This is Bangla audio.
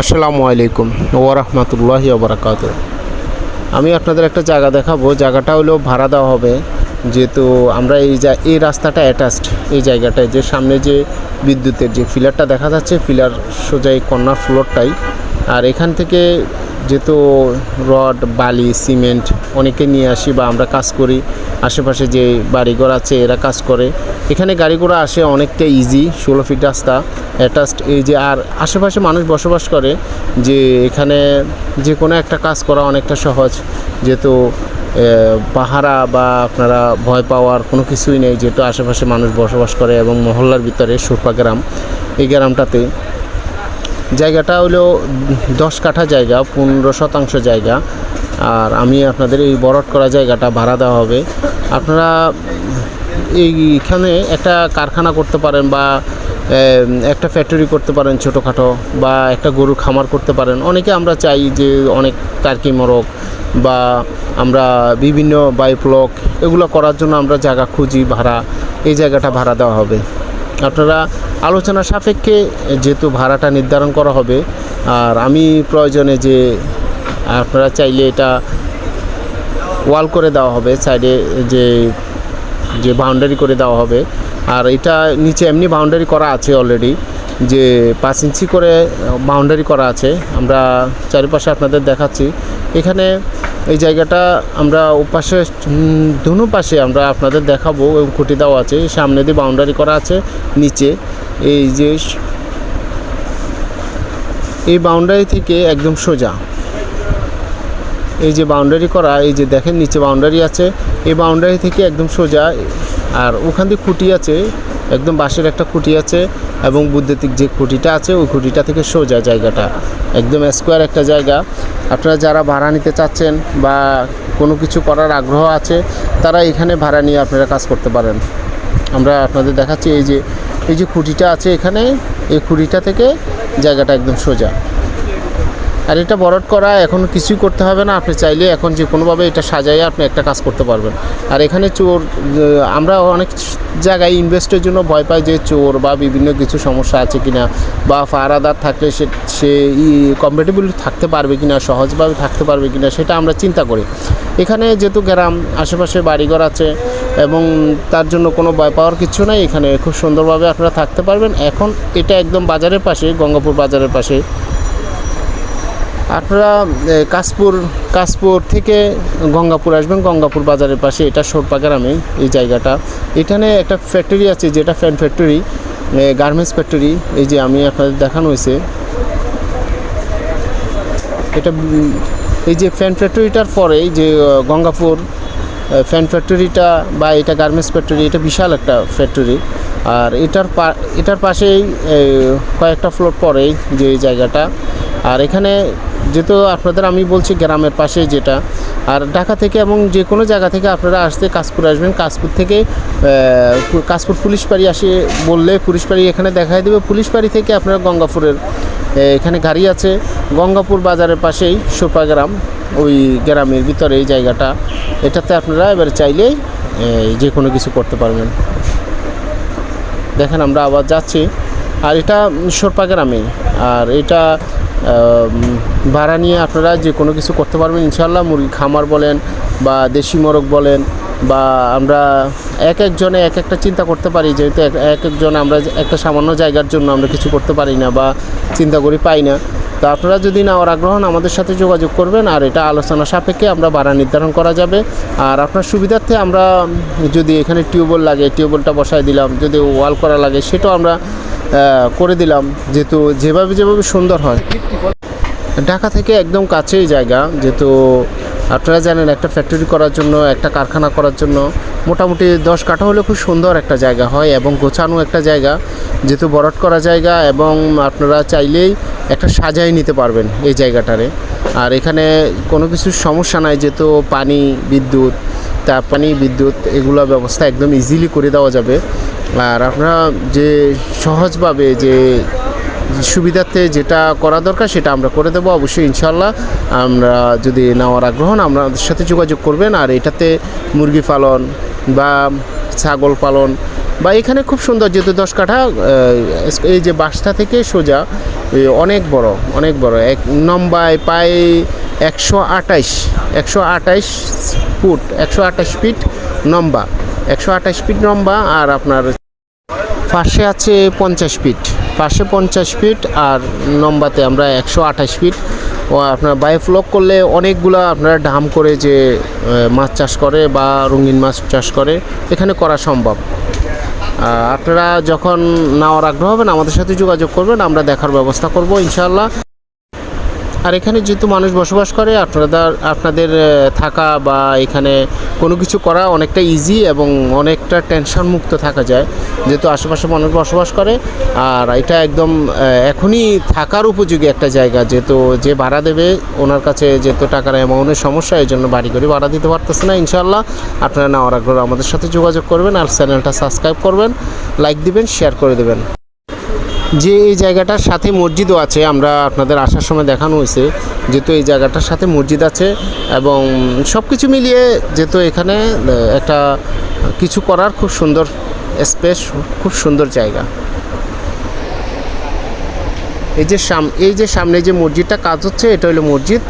আসসালামু আলাইকুম ওরহমতুল্লাহি ওবরাকাত আমি আপনাদের একটা জায়গা দেখাবো। জায়গাটা হলো ভাড়া দেওয়া হবে। যেহেতু আমরা এই যা, এই রাস্তাটা অ্যাটাচড এই জায়গাটায় যে সামনে যে বিদ্যুতের যে ফিলারটা দেখা যাচ্ছে, ফিলার সোজা এই কর্নার ফ্লোরটাই আর এখান থেকে যেহেতু রড, বালি, সিমেন্ট অনেকে নিয়ে আসি বা আমরা কাজ করি, আশেপাশে যে বাড়িঘর আছে এরা কাজ করে। এখানে গাড়ি ঘোড়া আসে অনেকটা ইজি ষোলো ফিট রাস্তা অ্যাটাচড এই যে আর আশেপাশে মানুষ বসবাস করে যে এখানে যে কোনো একটা কাজ করা অনেকটা সহজ। যেহেতু পাহারা বা আপনারা ভয় পাওয়ার কোনো কিছুই নেই, যেহেতু আশেপাশে মানুষ বসবাস করে এবং মহল্লার ভিতরে সুরপা গ্রাম। এই গ্রামটাতে জায়গাটা হলো দশ কাঠা জায়গা, পনেরো শতাংশ জায়গা। আর আমি আপনাদের এই বরট করা জায়গাটা ভাড়া দেওয়া হবে। আপনারা এইখানে একটা কারখানা করতে পারেন বা একটা ফ্যাক্টরি করতে পারেন ছোটোখাটো বা একটা গরুর খামার করতে পারেন। অনেকে আমরা চাই যে অনেক টার্কি মরক বা আমরা বিভিন্ন বাইপ্লক এগুলো করার জন্য আমরা জায়গা খুঁজি, ভাড়া, এই জায়গাটা ভাড়া দেওয়া হবে। আপনারা আলোচনা সাপেক্ষে যেহেতু ভাড়াটা নির্ধারণ করা হবে, আর আমি প্রয়োজনে যে আপনারা চাইলে এটা ওয়াল করে দেওয়া হবে, সাইডে যে যে বাউন্ডারি করে দেওয়া হবে। আর এটা নিচে এমনি বাউন্ডারি করা আছে অলরেডি যে পাঁচ ইঞ্চি করে বাউন্ডারি করা আছে। আমরা চারিপাশে আপনাদের দেখাচ্ছি। এখানে এই জায়গাটা আমরা ওপাশে দুনো পাশে আমরা আপনাদের দেখাবো খুঁটি দেওয়া আছে, সামনে দিয়ে বাউন্ডারি করা আছে, নিচে। এই যে এই বাউন্ডারি থেকে একদম সোজা। এই যে বাউন্ডারি করা, এই যে দেখেন নিচে বাউন্ডারি আছে, এই বাউন্ডারি থেকে একদম সোজা, আর ওখান দিয়ে খুঁটি আছে একদম বাঁশের একটা খুঁটি আছে এবং বৈদ্যুতিক যে খুঁটিটা আছে, ওই খুঁটিটা থেকে সোজা জায়গাটা। একদম স্কোয়ার একটা জায়গা। আপনারা যারা ভাড়া নিতে চাচ্ছেন বা কোনো কিছু করার আগ্রহ আছে, তারা এখানে ভাড়া নিয়ে আপনারা কাজ করতে পারেন। আমরা আপনাদের দেখাচ্ছি এই যে এই যে খুঁটিটা আছে এখানে, এই খুঁটিটা থেকে জায়গাটা একদম সোজা। আর এটা বরট করা এখন কিছুই করতে হবে না। আপনি চাইলে এখন যে কোনোভাবে এটা সাজাইয়ে আপনি একটা কাজ করতে পারবেন। আর এখানে চোর আমরা অনেক জায়গায় ইনভেস্টের জন্য ভয় পাই যে চোর বা বিভিন্ন কিছু সমস্যা আছে কিনা বা ফারাদার থাকলে সে সে কম্পেটেবল থাকতে পারবে কিনা, সহজভাবে থাকতে পারবে কিনা সেটা আমরা চিন্তা করি। এখানে যেহেতু গ্রাম, আশেপাশে বাড়িঘর আছে এবং তার জন্য কোনো ভয় পাওয়ার কিছু নাই। এখানে খুব সুন্দরভাবে আপনারা থাকতে পারবেন। এখন এটা একদম বাজারের পাশে, গঙ্গাপুর বাজারের পাশে। আপনারা কাশপুর কাশপুর থেকে গঙ্গাপুর আসবেন। গঙ্গাপুর বাজারের পাশে এটা সোরপা গ্রামে এই জায়গাটা। এখানে একটা ফ্যাক্টরি আছে যেটা ফ্যান ফ্যাক্টরি গার্মেন্টস ফ্যাক্টরি এই যে আমি আপনাদের দেখানো হয়েছে। এটা, এই যে ফ্যান ফ্যাক্টরিটার পরেই যে গঙ্গাপুর ফ্যান ফ্যাক্টরিটা বা এটা গার্মেন্টস ফ্যাক্টরি এটা বিশাল একটা ফ্যাক্টরি আর এটার এটার পাশেই কয়েকটা ফ্লোর পরেই যে জায়গাটা। আর এখানে যেহেতু আপনাদের আমি বলছি গ্রামের পাশে যেটা, আর ঢাকা থেকে এবং যে কোনো জায়গা থেকে আপনারা আসতে কাশপুর আসবেন, কাশপুর থেকে কাশপুর পুলিশ বাড়ি আসে বললে পুলিশ বাড়ি এখানে দেখাই দেবে। পুলিশ বাড়ি থেকে আপনারা গঙ্গাপুরের এখানে গাড়ি আছে। গঙ্গাপুর বাজারের পাশেই সোপা গ্রাম ওই গ্রামের ভিতরে এই জায়গাটা। এটাতে আপনারা এবার চাইলেই যে কোনো কিছু করতে পারবেন। দেখেন আমরা আবার যাচ্ছি। আর এটা সোরপা গ্রামে আর এটা ভাড়া নিয়ে আপনারা যে কোনো কিছু করতে পারবেন। ইনশাল্লাহ মুরগি খামার বলেন বা দেশি মোরগ বলেন বা আমরা এক একজনে এক একটা চিন্তা করতে পারি, যেহেতু এক এক একজন আমরা একটা সামান্য জায়গার জন্য আমরা কিছু করতে পারি না বা চিন্তা করি পাই না। তো আপনারা যদি নেওয়ার আগ্রহ আমাদের সাথে যোগাযোগ করবেন আর এটা আলোচনা সাপেক্ষে আমরা ভাড়া নির্ধারণ করা যাবে। আর আপনার সুবিধার্থে আমরা যদি এখানে টিউবওয়েল লাগে, টিউবওয়েলটা বসায় দিলাম, যদি ওয়াল করা লাগে, সেটাও আমরা করে দিলাম। যেহেতু যেভাবে যেভাবে সুন্দর হয়। ঢাকা থেকে একদম কাছেই জায়গা। যেহেতু আপনারা জানেন, একটা ফ্যাক্টরি করার জন্য, একটা কারখানা করার জন্য মোটামুটি দশ কাঠা হলে খুব সুন্দর একটা জায়গা হয় এবং গোছানো একটা জায়গা। যেহেতু বরট করা জায়গা এবং আপনারা চাইলেই একটা সাজাই নিতে পারবেন এই জায়গাটারে। আর এখানে কোনো কিছুর সমস্যা নাই, যেহেতু পানি, বিদ্যুৎ, তা পানি, বিদ্যুৎ এগুলো ব্যবস্থা একদম ইজিলি করে দেওয়া যাবে। আর আপনারা যে সহজভাবে যে সুবিধার্থে যেটা করা দরকার সেটা আমরা করে দেবো অবশ্যই ইনশাল্লাহ। আমরা যদি নেওয়ার আগ্রহ আমাদের সাথে যোগাযোগ করবেন আর এটাতে মুরগি পালন বা ছাগল পালন বা এখানে খুব সুন্দর যেহেতু দশ কাঠা এই যে বাসটা থেকে সোজা অনেক বড় অনেক বড়, এক নম্বায় প্রায় একশো আটাইশ একশো আটাইশ ফুট, একশো আটাইশ ফিট লম্বা, একশো আটাইশ ফিট লম্বা আর আপনার পাশে আছে পঞ্চাশ ফিট। পাশে পঞ্চাশ ফিট আর নম্বাতে আমরা একশো আঠাশ ফিট। ও আপনার বায়োফ্লক করলে অনেকগুলো আপনারা ডাম করে যে মাছ চাষ করে বা রঙিন মাছ চাষ করে, এখানে করা সম্ভব। আপনারা যখন নেওয়ার আগ্রহ হবেন, আমাদের সাথে যোগাযোগ করবেন, আমরা দেখার ব্যবস্থা করব, ইনশাআল্লাহ। আর এখানে যেহেতু মানুষ বসবাস করে, আপনাদের আপনাদের থাকা বা এখানে কোনো কিছু করা অনেকটা ইজি এবং অনেকটা টেনশন মুক্ত থাকা যায়। যেহেতু আশেপাশে মানুষ বসবাস করে, আর এটা একদম এখনই থাকার উপযোগী একটা জায়গা। যেহেতু যে ভাড়া দেবে, ওনার কাছে যেহেতু টাকার অ্যামাউন্টের সমস্যা, এই জন্য বাড়ি করে ভাড়া দিতে পারতেছে না ইনশাল্লাহ আপনারা নেওয়ার আগ্রহ আমাদের সাথে যোগাযোগ করবেন আর চ্যানেলটা সাবস্ক্রাইব করবেন লাইক দিবেন শেয়ার করে দেবেন। যে এই জায়গাটার সাথে মসজিদও আছে, আমরা আপনাদের আসার সময় দেখানো হয়েছে, যেহেতু এই জায়গাটার সাথে মসজিদ আছে এবং সব কিছু মিলিয়ে যেহেতু এখানে একটা কিছু করার খুব সুন্দর স্পেস খুব সুন্দর জায়গা। এই যে সাম, এই যে সামনে যে মসজিদটা কাজ হচ্ছে, এটা হলো মসজিদ।